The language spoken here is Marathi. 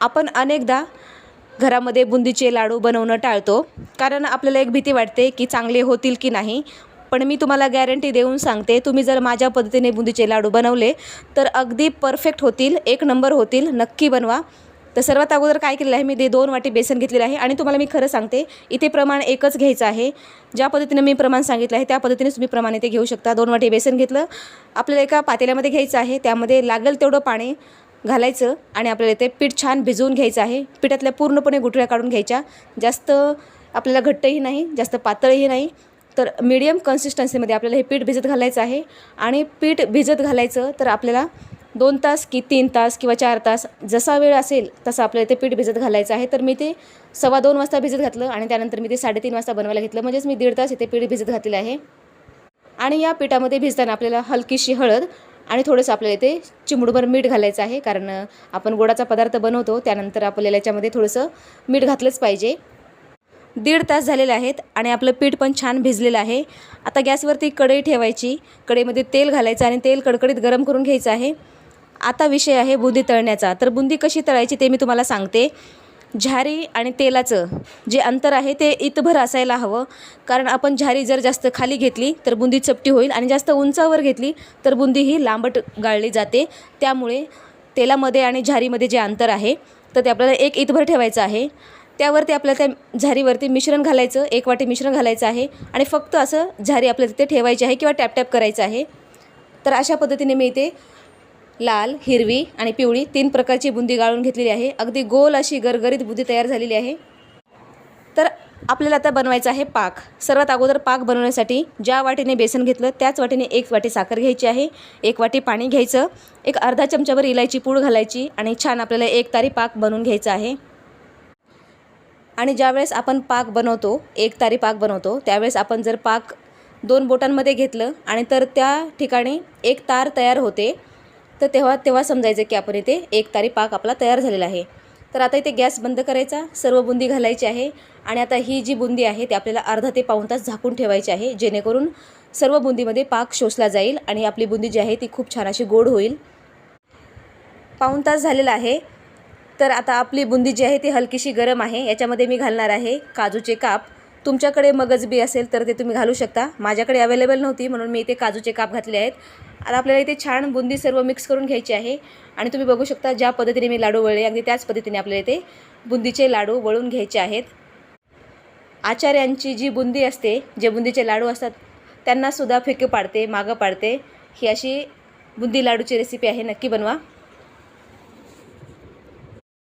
आपण अनेकदा घरामध्ये बुंदीचे लाडू बनवणं टाळतो. कारण आपल्याला एक भीती वाटते की चांगले होतील की नाही. पण मी तुम्हाला गॅरंटी देऊन सांगते तुम्ही जर माझ्या पद्धतीने बुंदीचे लाडू बनवले तर अगदी परफेक्ट होतील एक नंबर होतील नक्की बनवा. तर सर्वात अगोदर काय केलेलं आहे मी ते दोन वाटी बेसन घेतलेलं आहे आणि तुम्हाला मी खरं सांगते इथे प्रमाण एकच घ्यायचं आहे. ज्या पद्धतीने मी प्रमाण सांगितलं आहे त्या पद्धतीने तुम्ही प्रमाण इथे घेऊ शकता. दोन वाटी बेसन घेतलं आपल्याला एका पातेल्यामध्ये घ्यायचं आहे त्यामध्ये लागेल तेवढं पाणी. घालायचं आणि आपल्याला ते पीठ छान भिजवून घ्यायचं आहे. पिठातल्या पूर्णपणे गुठळ्या काढून घ्यायच्या. जास्त आपल्याला घट्टही नाही जास्त पातळही नाही. तर मीडियम कन्सिस्टन्सीमध्ये आपल्याला हे पीठ भिजत घालायचं आहे. आणि पीठ भिजत घालायचं तर आपल्याला दोन तास की तीन तास किंवा चार तास जसा वेळ असेल तसा आपल्याला ते पीठ भिजत घालायचं आहे. तर मी ते सव्वा दोन वाजता भिजत घातलं आणि त्यानंतर मी ते साडेतीन वाजता बनवायला घेतलं. म्हणजेच मी दीड तास इथे पीठ भिजत घातलेलं आहे. आणि या पिठामध्ये भिजताना आपल्याला हलकीशी हळद आणि थोडंसं आपल्याला इथे चिमुडभर मीठ घालायचं आहे कारण आपण गोडाचा पदार्थ बनवतो त्यानंतर आपल्याला याच्यामध्ये थोडंसं मीठ घातलंच पाहिजे. दीड तास झालेले आहेत आणि आपलं पीठ पण छान भिजलेलं आहे. आता गॅसवरती कढई ठेवायची कढईमध्ये तेल घालायचं आणि तेल कडकडीत गरम करून घ्यायचं आहे. आता विषय आहे बुंदी तळण्याचा. तर बुंदी कशी तळायची ते मी तुम्हाला सांगते. झारी आणि तेलाचं जे अंतर आहे ते इतभर असायला हवं. कारण आपण झारी जर जास्त खाली घेतली तर बुंदी चपटी होईल आणि जास्त उंचावर घेतली तर बुंदी ही लांबट गाळली जाते. त्यामुळे तेलामध्ये आणि झारीमध्ये जे अंतर आहे तर ते आपल्याला एक इतभर ठेवायचं आहे. त्यावरती आपल्याला त्या झारीवरती मिश्रण घालायचं एक वाटी मिश्रण घालायचं आहे आणि फक्त असं झारी आपल्याला तिथे ठेवायची आहे किंवा टॅप टॅप करायचं आहे. तर अशा पद्धतीने मी इथे लाल हिरवी आणि पिवळी तीन प्रकारची बुंदी गाळून घेतलेली आहे. अगदी गोल अशी गरगरीत बुंदी तयार झालेली आहे. तर आपल्याला आता बनवायचा आहे पाक. सर्वात अगोदर पाक बनवण्यासाठी ज्या वाटीने बेसन घेतलं त्याच वाटीने एक वाटी साखर घ्यायची आहे. एक वाटी पाणी घ्यायचं. एक अर्धा चमच्यावर इलायची पूड घालायची आणि छान आपल्याला एक तारी पाक बनवून घ्यायचा आहे. आणि ज्यावेळेस आपण पाक बनवतो एक तारी पाक बनवतो त्यावेळेस आपण जर पाक दोन बोटांमध्ये घेतलं आणि तर त्या ठिकाणी एक तार तयार होते. तर तेव्हा तेव्हा समजायचं की आपण इथे एक तारी पाक आपला तयार झालेला आहे. तर आता इथे गॅस बंद करायचा सर्व बुंदी घालायची आहे आणि आता ही जी बुंदी आहे ती आपल्याला अर्धा ते पाऊण तास झाकून ठेवायची आहे जेणेकरून सर्व बुंदीमध्ये पाक शोषला जाईल आणि आपली बुंदी जी आहे ती खूप छान अशी गोड होईल. पाऊण तास झालेला आहे. तर आता आपली बुंदी जी आहे ती हलकीशी गरम आहे. याच्यामध्ये मी घालणार आहे काजूचे काप. तुमच्याकडे मगजबी असेल तर ते तुम्ही घालू शकता. माझ्याकडे अवेलेबल नव्हती म्हणून मी इथे काजूचे काप घातले आहेत. आता आपल्याला इथे छान बुंदी सर्व मिक्स करून घ्यायची आहे. आणि तुम्ही बघू शकता ज्या पद्धतीने मी लाडू वळले अगदी त्याच पद्धतीने आपल्याला इथे बुंदीचे लाडू वळून घ्यायचे आहेत. आचार्यांची जी बुंदी असते जे बुंदीचे लाडू असतात त्यांनासुद्धा फिके पाडते मागं पाडते. ही अशी बुंदी लाडूची रेसिपी आहे नक्की बनवा.